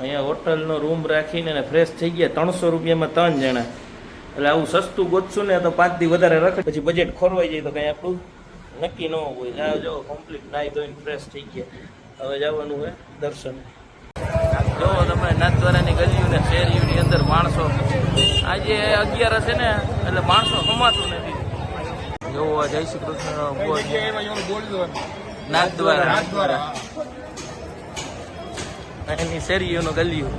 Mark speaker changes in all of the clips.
Speaker 1: અહીંયા હોટલનો રૂમ રાખીને ને ફ્રેશ થઈ ગયા. ત્રણસો રૂપિયામાં ત્રણ જણા. એટલે આવું સસ્તું ગોતશું ને તો પાંચ દી વધારે રખે. પછી બજેટ ખોરવાઈ જાય તો કંઈ આપણું નક્કી ન હોય. આ જો કમ્પ્લીટ નાઈ ધોઈને ફ્રેશ થઈ ગયા. હવે જવાનું હોય દર્શન. જો તમે નાથદ્વારાની ગલીઓ ને શેરીઓની અંદર માણસો. આજે અગિયાર હશે ને એટલે માણસો કમાતું નથી. જોવા જય શ્રી કૃષ્ણ. નાથદ્વારા. નાથદ્વારા. એની શેરીઓનો ગલીઓ.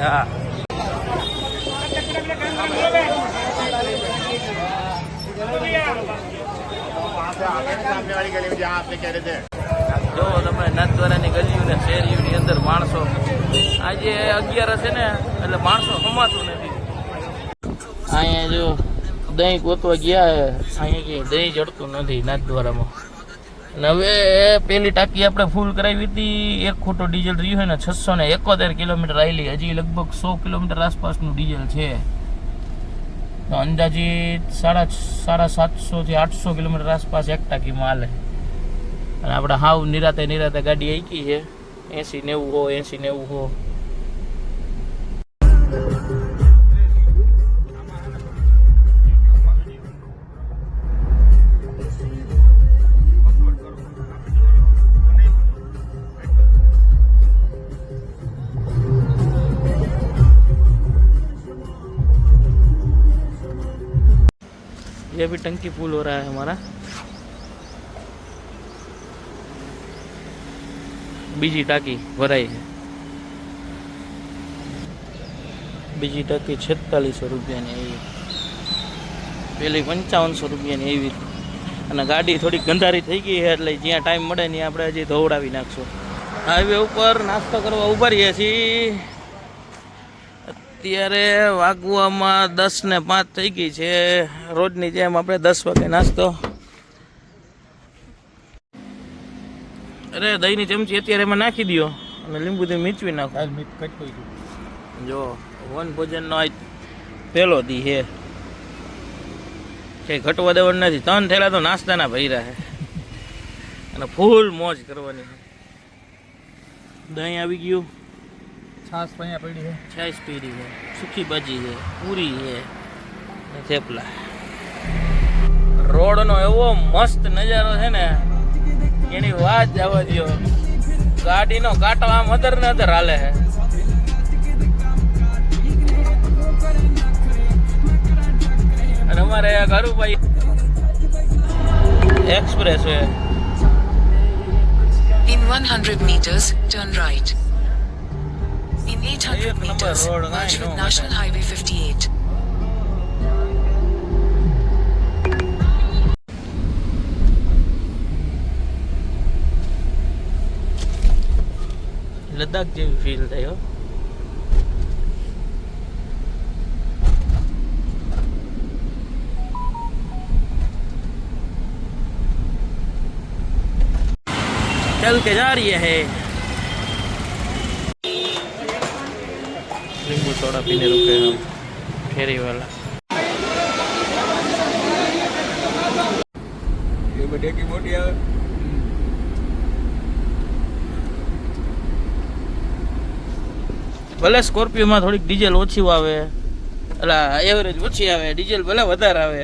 Speaker 1: હા. જો તમે નાથદ્વારાની ગલીઓને શેરીઓની અંદર માણસો. આજે અગિયાર હશે ને, એટલે માણસો કમાતું નથી. અહીંયા જો દહીં ગોતવા ગયા અહીંયા દહીં જડતું નથી નાથદ્વારામાં અને હવે પેલી ટાંકી આપણે ફૂલ કરાવી હતી, એક ખોટો ડીઝલ રહ્યું હોય ને છસો ને એકોતેર કિલોમીટર આવેલી હજી લગભગ સો કિલોમીટર આસપાસનું ડીઝલ છે. અંદાજિત સાડા સાડા સાતસો થી આઠસો કિલોમીટર આસપાસ એક ટાંકીમાં હાલે. અને આપણે હાવ નિરાતે નિરાતે ગાડી આઈકી છે. એસી નેવું હો, એસી નેવું હો. ये भी टंकी फुल हो रहा है हमारा બીજી ટાંકી ભરાઈ છે બીજી ટાંકી છેતાલીસો રૂપિયાની એવી પેલી પંચાવનસો રૂપિયાની એવી અને ગાડી થોડીક ગંધારી થઈ ગઈ છે એટલે જ્યાં ટાઈમ મળે ત્યાં આપણે હજી ધોવડાવી નાખશું હાઈવે ઉપર નાસ્તો કરવા ઉભા રહીએ છીએ અત્યારે વાગવામાં દસ ને પાંચ થઈ ગઈ છે. રોજની જેમ આપણે દસ વાગે નાસ્તો. અરે દહીંની ચમચી અત્યારે એમાં નાખી દો અને લીંબુ થી મીચવી નાખો. જો વન ભોજનનો આજ પહેલો દી છે. કઈ ઘટવા દેવાનું નથી. તન થયેલા તો નાસ્તાના ભર્યા છે. અને ફૂલ મોજ કરવાની. દહીં આવી ગયું.
Speaker 2: છાસ અહીંયા પડી છે.
Speaker 1: છાસ પીડી છે સુખી ભાજી છે પૂરી છે. ને થેપલા. રોડનો એવો મસ્ત નજારો છે ને એની વાત જવા દો ગાડીનો કાંટો આમ અધર ને અધર હાલે છે. અને અમારે ભાઈ expressway
Speaker 3: In 100 meters, turn right. In 800
Speaker 1: એક number
Speaker 3: meters,
Speaker 1: road,
Speaker 3: merge
Speaker 1: I
Speaker 3: with
Speaker 1: know,
Speaker 3: National
Speaker 1: madam.
Speaker 3: Highway 58.
Speaker 1: Ladakh જેવી ફીલ થાય હો चल के जा रही है સોડા પીને
Speaker 2: રૂકે ફેરીવાલા ડેકી મોટી આવે.
Speaker 1: ભલે થોડીક ડીઝલ ઓછી આવે એટલે એવરેજ ઓછી આવે. ડીઝલ ભલે વધારે આવે.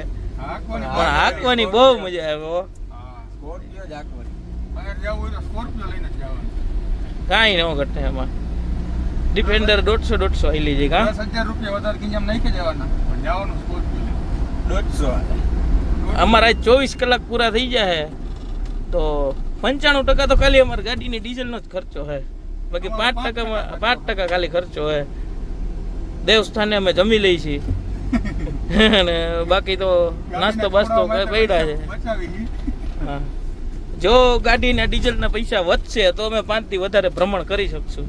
Speaker 1: પણ હાંકવાની બહુ મજા આવે
Speaker 2: સ્કોર્પિયો જ
Speaker 1: ન ઘટે એમાં. ડિફેન્ડર દોઢસો દોઢસો આવેલી છે કા?
Speaker 2: દસ હજાર રૂપિયા વધારે કિંજમ નહીં કે પણ જવાનું સ્કોર્પિયો દોઢસો
Speaker 1: અમારા આજ ચોવીસ કલાક પૂરા થઈ જાય તો પંચાણું ટકા તો ખાલી અમારી ગાડીની ડીઝલનો જ ખર્ચો છે બાકી પાંચ ટકામાં પાંચ ટકા ખાલી ખર્ચો છે દેવસ્થાને અમે જમી લઈ છીએ. અને બાકી તો નાસ્તો બાસ્તો કઈ પડ્યા છે. હા. જો ગાડીના ડીઝલના પૈસા વધશે તો અમે પાંચથી વધારે ભ્રમણ કરી શકશું.